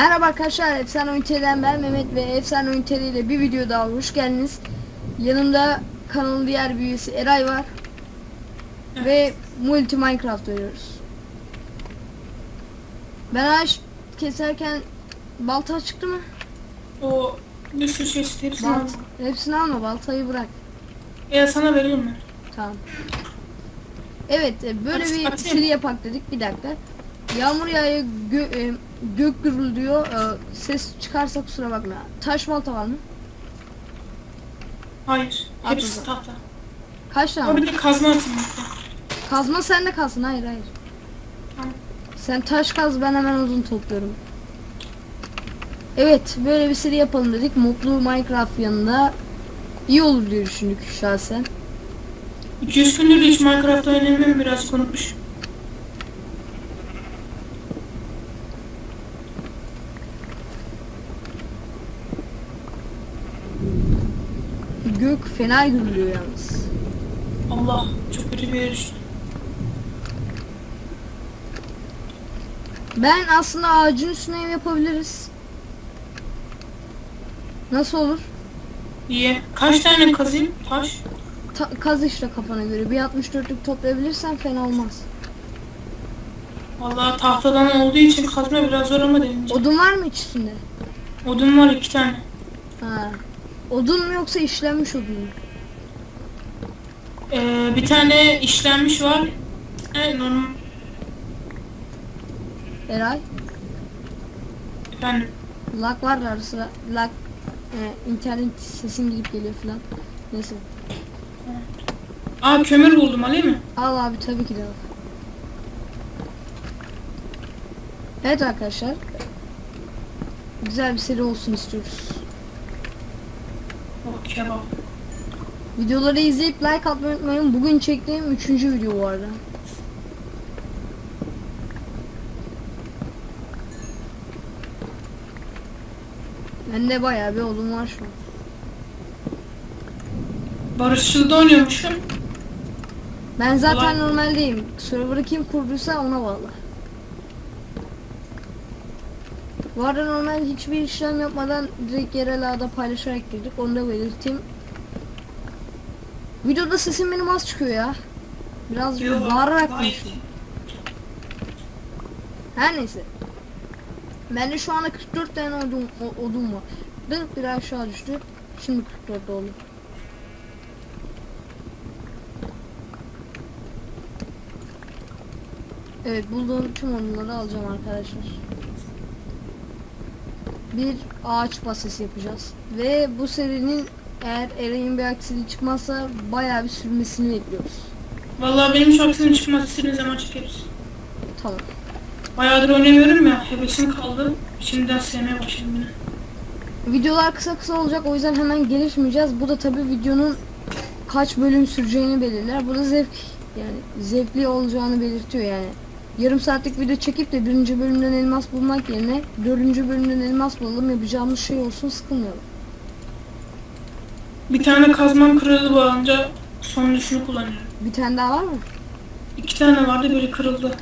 Merhaba arkadaşlar, Efsane Oyun TV'den ben Mehmet ve Efsane Oyun TV ile bir video daha hoş geldiniz. Yanımda kanalın diğer bir üyesi Eray var. Ve Multi Minecraft oynuyoruz. Ben ağaç keserken balta çıktı mı? O bir sürü şey çıktı hepsini Balt. aldım. Hepsini alma, baltayı bırak. Ya sana veriyorum ben. Tamam. Evet, e, böyle Hadi bir seri yapak dedik. Bir dakika. Yağmur yağıyor, gö- e, gök gürülüyor. E, ses çıkarsa kusura bakma. Taş balta var mı? Hayır. At Hepsi tahta. Kaç tane? Ama bir de kazma atayım. Kazma sende kalsın. Hayır hayır. Tamam. Sen taş kaz ben hemen uzun topluyorum. Evet böyle bir seri yapalım dedik. Mutlu Minecraft yanında iyi olur diye düşündük şahsen. 200 gündür hiç Minecraft oynamıyorum biraz unutmuş. Gök fena gürülüyor yalnız. Allah çok kötü bir. Ben aslında ağacın üstüne ev yapabiliriz. Nasıl olur? İyi. Kaç tane kazayım? Taş. Ta- kaz işte kafana göre. Bir 64'lük toplayabilirsen fena olmaz. Vallahi tahtadan olduğu için kazma biraz zor ama denince. Odun var mı iç üstünde? Odun var iki tane. Ha. Odun mu yoksa işlenmiş odun mu? Ee, bir tane işlenmiş var. Evet normal. Eray? Efendim. Lag var da ara sıra lag e, internet sesin gidip geliyor falan. Neyse. Aa kömür buldum alayım mı? Al abi tabii ki de al. Evet arkadaşlar. Güzel bir seri olsun istiyoruz. Oh kebap. Videoları izleyip like atmayı unutmayın. Bugün çektiğim üçüncü video bu arada. Bende bayağı bir odun var şu an. Barışçıl'da oynuyormuşum. Ben zaten Kolay. normaldeyim. Server'ı kim kurduysa ona bağlı. Bu arada normal hiçbir işlem yapmadan direkt yerel ağda paylaşarak girdik. Onu da belirteyim. Videoda sesim benim az çıkıyor ya. Biraz Yo, bağırarak. Her neyse. Bende şu anda 44 tane odun, odun var. Dık bir aşağı düştü. Şimdi 44 oldu. Evet bulduğum tüm odunları alacağım arkadaşlar. Bir ağaç basesi yapacağız. Ve bu serinin eğer Eray'ın bir aksiliği çıkmazsa bayağı bir sürmesini bekliyoruz. Vallahi benim şarkısının çıkması istediğin zaman çekeriz. Tamam. Bayağıdır oynamıyorum ya. Hevesim kaldı. Şimdiden sevmeye başladım yine. Videolar kısa kısa olacak o yüzden hemen gelişmeyeceğiz. Bu da tabi videonun kaç bölüm süreceğini belirler. Bu da zevk yani zevkli olacağını belirtiyor yani. Yarım saatlik video çekip de birinci bölümden elmas bulmak yerine dördüncü bölümden elmas bulalım yapacağımız şey olsun sıkılmayalım. Bir tane kazmam kırıldı bu anca sonuncusunu kullanıyorum. Bir tane daha var mı? İki tane vardı biri kırıldı.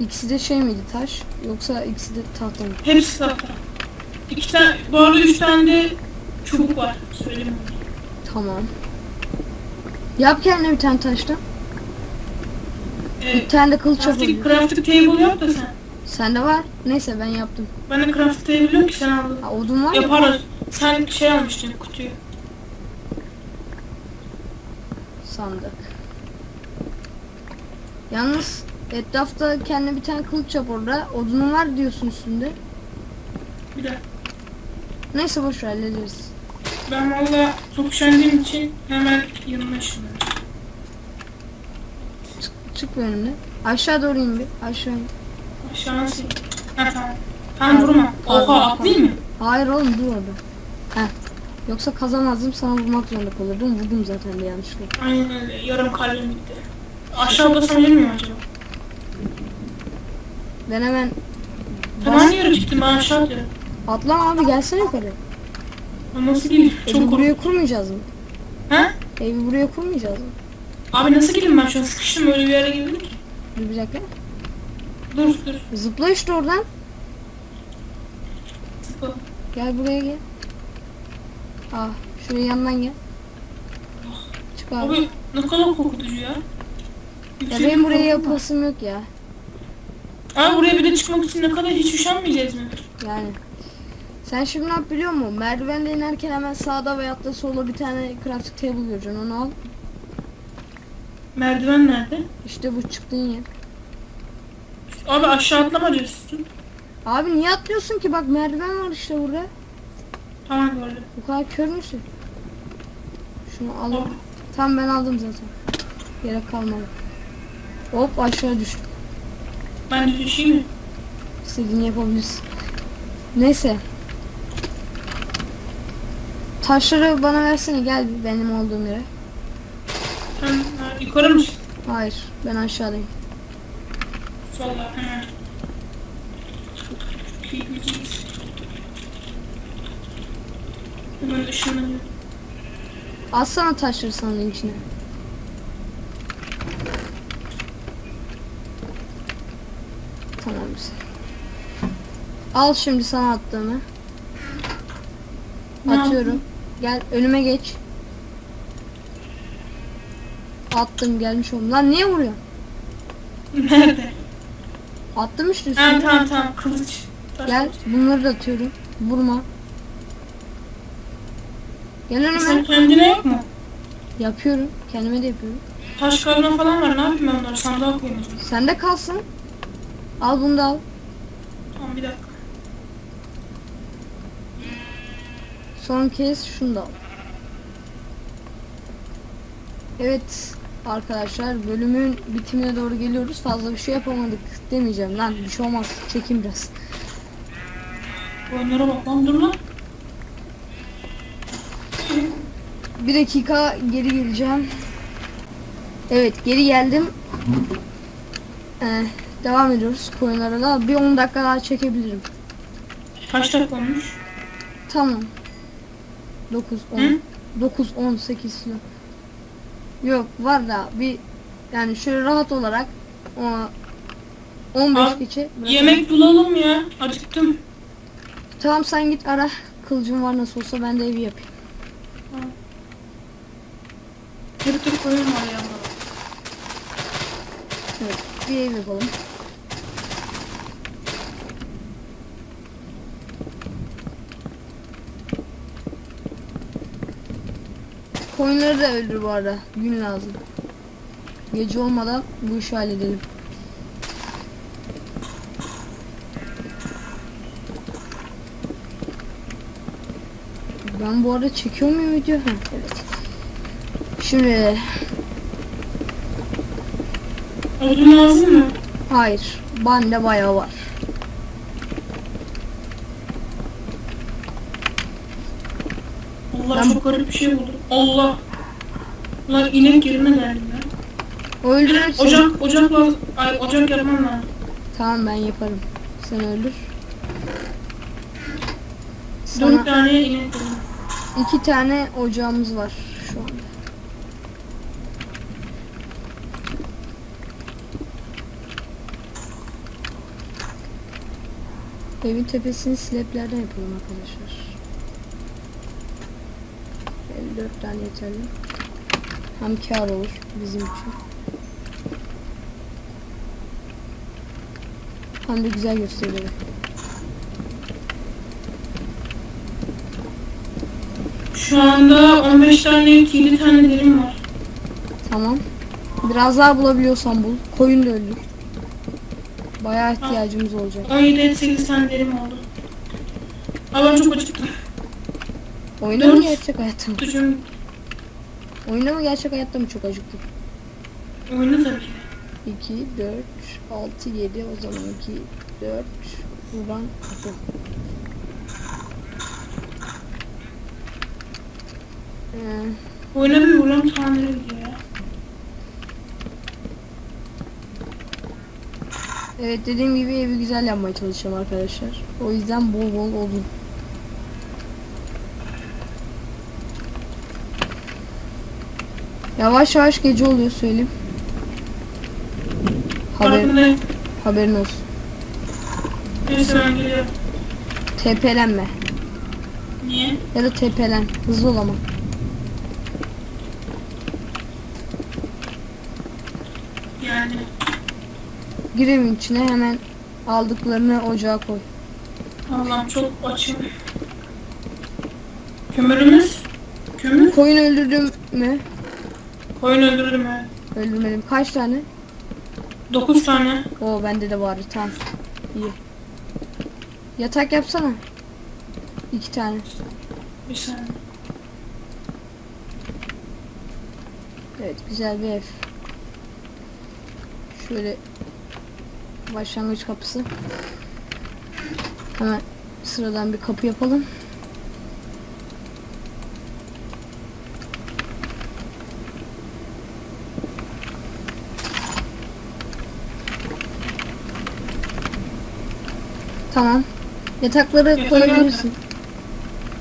İkisi de şey miydi taş yoksa ikisi de tahta mı? Hepsi tahta. İki tane, bu arada üç tane de çubuk var. Söyleyeyim? Tamam. Yap kendine bir tane taştan. Ee, Bir tane de kılıç crafting, yapalım. crafting table yap da sen. Sende var. Neyse ben yaptım. Ben de crafting table yok ki sen aldın. Ha, odun var? Yaparız. Sen şey almıştın kutuyu. Sandık. Yalnız etrafta kendine bir tane kılıç yap orada. Odunun var diyorsun üstünde. Bir de Neyse boş ver hallederiz. ben valla çok üşendiğim için hemen yanına ışınlanıyorum. Çık, çık benimle. Aşağı doğru in bir. Aşağı in. Aşağı nasıl? Ha tamam. Tamam vurma. Oha atlayayım mı? Hayır oğlum dur orada. Heh. Yoksa kazamazdım sana vurmak zorunda kalırdım. Vurdum zaten de yanlışlıkla. Aynen öyle. Yarım kalbim gitti. Aşağı gelir miyim acaba? Ben hemen Tamam hangi yere çıktım ben aşağı atlıyorum. atlama abi gelsene yukarı. Nasıl geleyim? Evi Çok buraya kurmayacağız mı? Ha? Evi buraya kurmayacağız mı? Abi nasıl geleyim ben şu an sıkıştım öyle bir yere geldim ki. Dur bir dakika. Dur dur. Zıpla işte oradan. Gel buraya gel. Ah şuraya yandan gel. Çık abi. Abi ne kadar korkutucu ya. Ya Yüksek benim buraya korkum var. yapasım yok ya. Ama buraya bir de çıkmak için ne kadar hiç üşenmeyeceğiz mi? Yani. Sen şimdi ne yap biliyor musun? Merdivende inerken hemen sağda veyahut da solda bir tane crafting table göreceksin. Onu al. Merdiven nerede? İşte bu çıktığın yer. Abi aşağı atlama diyorsun. Abi niye atlıyorsun ki? Bak merdiven var işte burada. Tamam gördüm. Bu kadar kör müsün? Şunu al. Tam ben aldım zaten. Gerek kalmadı. Hop aşağı düştüm. Ben de düşeyim mi? İstediğini yapabilirsin. Neyse. Taşları bana versene gel benim olduğum yere. Ha, yukarı mısın? Hayır ben aşağıdayım. Sola. Gitmeyeceğiz. Hemen ışınlanıyor. Atsana taşları sandığın içine. Tamam güzel. Al şimdi sana attığımı. Ne Atıyorum. Gel önüme geç. Attım gelmiş oldum. Lan niye vuruyorsun? Nerede? Attım işte Ha üstüne. tamam tamam kılıç. Gel bunları da atıyorum. Vurma. Gel Sen önüme. kendine yok mu? Yapıyorum. Kendime de yapıyorum. Taş kazma falan var ne yapayım ben onları sandığa koyayım o zaman. Sende kalsın. Al bunu da al. Tamam bir dakika. Son kez şunu da al. Evet arkadaşlar bölümün bitimine doğru geliyoruz. Fazla bir şey yapamadık demeyeceğim lan. Bir şey olmaz. Çekin biraz. Oyunlara bak lan dur lan. Bir dakika geri geleceğim. Evet geri geldim. Ee, devam ediyoruz koyunlara da. Bir 10 dakika daha çekebilirim. Kaç dakika olmuş? Tamam. 9 10 Hı? 9 18 falan. Yok var da bir yani şöyle rahat olarak o 15 Abi, geçe bırak- Yemek bulalım ya. Acıktım. Tamam sen git ara. Kılıcım var nasıl olsa ben de evi yapayım. Bir tür koyun var ya. Evet, bir ev yapalım. Koyunları da öldür bu arada. Gün lazım. Gece olmadan bu işi halledelim. Ben bu arada çekiyor muyum video? Ha, evet. Şimdi Odun lazım mı? Hayır. Bende bayağı var. Allah Ben- çok garip bir şey buldum. Allah. Lan inek yerine geldim ya. Öldürürsün. Ocak, ocak lazım. Ay ocak yapmam lazım. Tamam ben yaparım. Sen öldür. Dört Sana tane inek buldum. iki tane ocağımız var şu anda. Evin tepesini sleplerden yapalım arkadaşlar. 54 tane yeterli. Hem kar olur bizim için. Hem de güzel gösteriyor. Şu anda 15 tane, 7 tane derim var. Tamam. Biraz daha bulabiliyorsan bul. Koyun da öldür. Bayağı ihtiyacımız olacak. 17 8 tane derim oldu. Ama çok acıktım. Oyunda mı gerçek hayatta mı? Tutucum Oyunda mı gerçek hayatta mı çok acıktın? oyunu tabii ki. 2, 4, 6, 7 o zaman 2, 4 buradan 6. Ee, Oyuna bir vuram tamir ediyor ya. evet dediğim gibi evi güzel yapmaya çalışacağım arkadaşlar. O yüzden bol bol olun. Yavaş yavaş gece oluyor söyleyeyim. Haber, haberin olsun. Neyse ben geliyorum. TP'lenme. Niye? Ya da tepelen. Hızlı ol ama. Yani. Gir evin içine hemen aldıklarını ocağa koy. Allah'ım çok açım. Kömürümüz. Kömür. Koyun öldürdüm mü? Koyun öldürdüm evet. Öldürmedim. Kaç tane? 9 tane. Oo bende de vardı. Tamam. İyi. Yatak yapsana. İki tane. Bir saniye. Evet güzel bir ev. Şöyle başlangıç kapısı. Hemen sıradan bir kapı yapalım. Tamam. Yatakları Yatak koyabilirsin.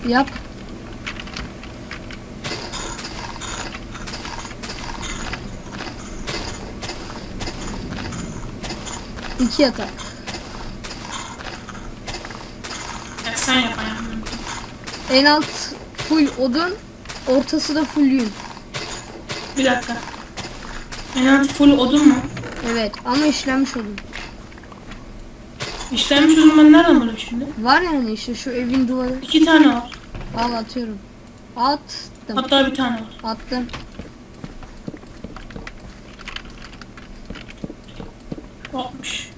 Yap. İki yatak. Ya sen yap. En alt full odun, ortası da full yün. Bir dakika. En alt full odun mu? Evet ama işlenmiş odun. İşlenmiş odun ben nereden bulayım şimdi? Var yani işte şu evin duvarı. İki tane var. Al atıyorum. Attım. Hatta bir tane var. Attım. Olmuş.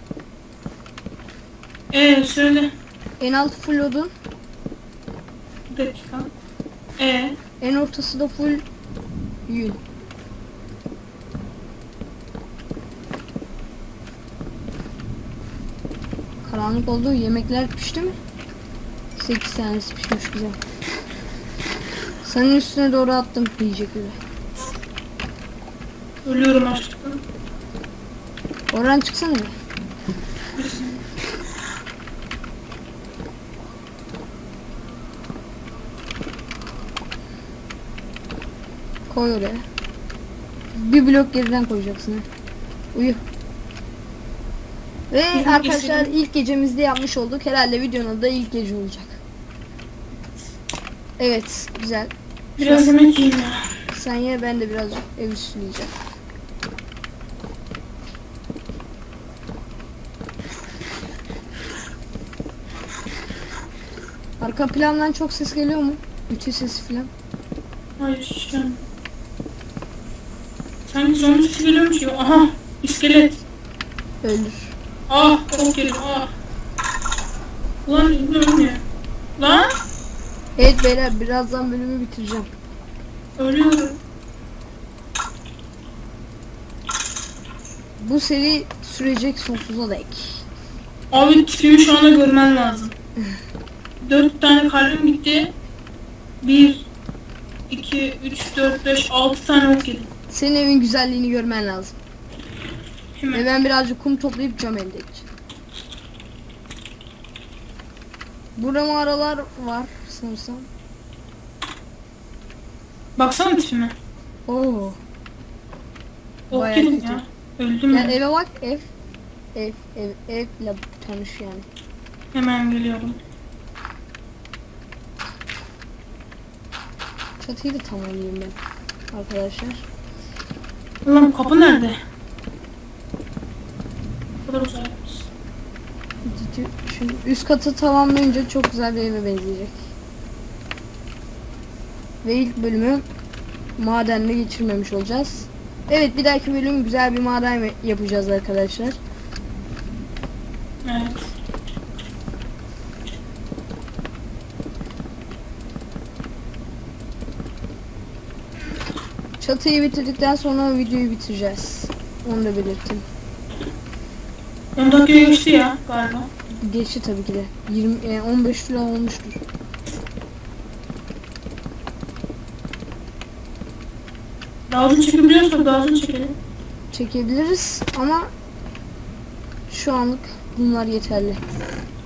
Eee söyle. En alt full odun, Bir dakika. Ee, en ortası da full yün. Karanlık oldu. Yemekler pişti mi? 8 tanesi pişmiş güzel. Senin üstüne doğru attım yiyecekleri. ölüyorum açlıktan. Oradan çıksana saniye. Koy oraya. Bir blok geriden koyacaksın. ha. Uyu. Ve Bizim arkadaşlar kesin- ilk gecemizde yapmış olduk. Herhalde videonun da ilk gece olacak. Evet, güzel. Biraz yemek yiyeyim ya. Sen ye ben de birazcık ev üstüleyeceğim. Arka plandan çok ses geliyor mu? Bütün sesi falan. Hayır hiç gelmiyor. Sanki zombi sesi geliyormuş gibi. Aha iskelet. Öldür. Ah çok yedim ah. Ulan ölmüyor. Lan Evet beyler birazdan bölümü bitireceğim. ölüyorum. Bu seri sürecek sonsuza dek. Abi tipimi şu anda görmen lazım. Dört tane kalbim gitti. Bir, iki, üç, dört, beş, altı tane ok yedim. Senin evin güzelliğini görmen lazım. Ve Hemen. ben birazcık kum toplayıp cam elde edeceğim. Burada mağaralar var sanırsam. Baksana tipime. Oo. Ok kötü. ya. Öldüm ya. eve bak ev. Ev ev evle tanış yani. Hemen geliyorum. Çatıyı da tamamlayayım ben. Arkadaşlar. Ulan kapı nerede? Şimdi üst katı tamamlayınca çok güzel bir eve benzeyecek. Ve ilk bölümü madenle geçirmemiş olacağız. Evet bir dahaki bölüm güzel bir maden yapacağız arkadaşlar. Evet. Çatıyı bitirdikten sonra videoyu bitireceğiz. Onu da belirttim. 10 dakika geçti ya galiba. Geçti tabii ki de. 20 e, 15 falan olmuştur. Daha uzun çekebiliyorsak daha uzun çekelim. Çekebiliriz ama şu anlık bunlar yeterli.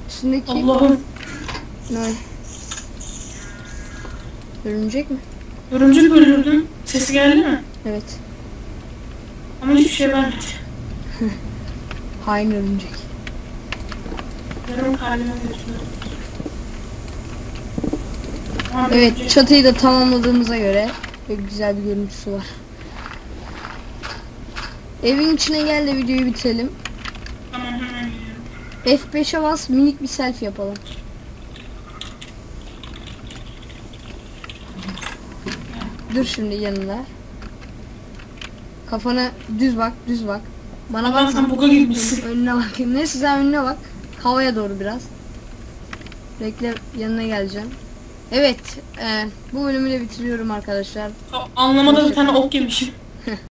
Üstündeki Allah'ım. ne? Örümcek mi? Örümcek öldürdüm. Sesi geldi mi? Evet. Ama hiçbir şey vermedi. Hain örümcek. Evet çatıyı da tamamladığımıza göre ve güzel bir görüntüsü var. Evin içine gel de videoyu bitirelim. Tamam hemen geliyorum. F5'e bas minik bir selfie yapalım. Dur şimdi yanında. Kafana düz bak, düz bak. Bana bak. sen buga gitmişsin. Önüne bak. Neyse sen önüne bak. Havaya doğru biraz. Bekle yanına geleceğim. Evet, e, bu bölümü de bitiriyorum arkadaşlar. Anlamada bir tane ok yemişim.